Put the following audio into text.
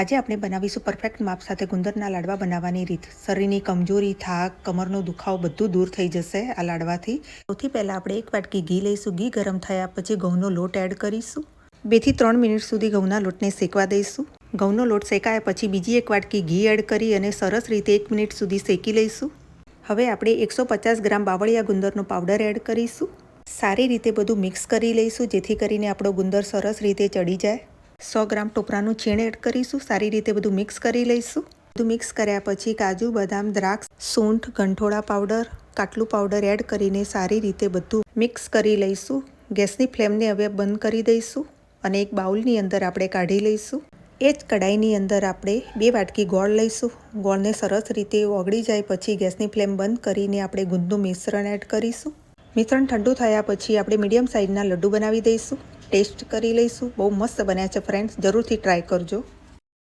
આજે આપણે બનાવીશું પરફેક્ટ માપ સાથે ગુંદરના લાડવા બનાવવાની રીત. શરીરની કમજોરી, થાક, કમરનો દુખાવો બધું દૂર થઈ જશે આ લાડવાથી. સૌથી પહેલાં આપણે એક વાટકી ઘી લઈશું. ઘી ગરમ થયા પછી ઘઉંનો લોટ એડ કરીશું. બેથી ત્રણ મિનિટ સુધી ઘઉંના લોટને શેકવા દઈશું. ઘઉંનો લોટ શેકાયા પછી બીજી એક વાટકી ઘી એડ કરી અને સરસ રીતે એક મિનિટ સુધી શેકી લઈશું. હવે આપણે એકસો પચાસ ગ્રામ બાવળિયા ગુંદરનો પાવડર એડ કરીશું. સારી રીતે બધું મિક્સ કરી લઈશું જેથી કરીને આપણો ગુંદર સરસ રીતે ચડી જાય. સો ગ્રામ ટોપરાનું છીણ એડ કરીશું, સારી રીતે બધું મિક્સ કરી લઈશું. બધું મિક્સ કર્યા પછી કાજુ, બદામ, દ્રાક્ષ, સૂંઠ, ગંઠોળા પાવડર, કાટલું પાવડર એડ કરીને સારી રીતે બધું મિક્સ કરી લઈશું. ગેસની ફ્લેમને હવે બંધ કરી દઈશું અને એક બાઉલની અંદર આપણે કાઢી લઈશું. એ જ કઢાઈની અંદર આપણે બે વાટકી ગોળ લઈશું. ગોળને સરસ રીતે ઓગળી જાય પછી ગેસની ફ્લેમ બંધ કરીને આપણે ગુંદનું મિશ્રણ એડ કરીશું. મિશ્રણ ઠંડુ થયા પછી આપણે મીડિયમ સાઇઝના લડ્ડુ બનાવી દઈશું. ટેસ્ટ કરી લઈશું. બહુ મસ્ત બન્યા છે ફ્રેન્ડ્સ જરૂરથી ટ્રાય કરજો.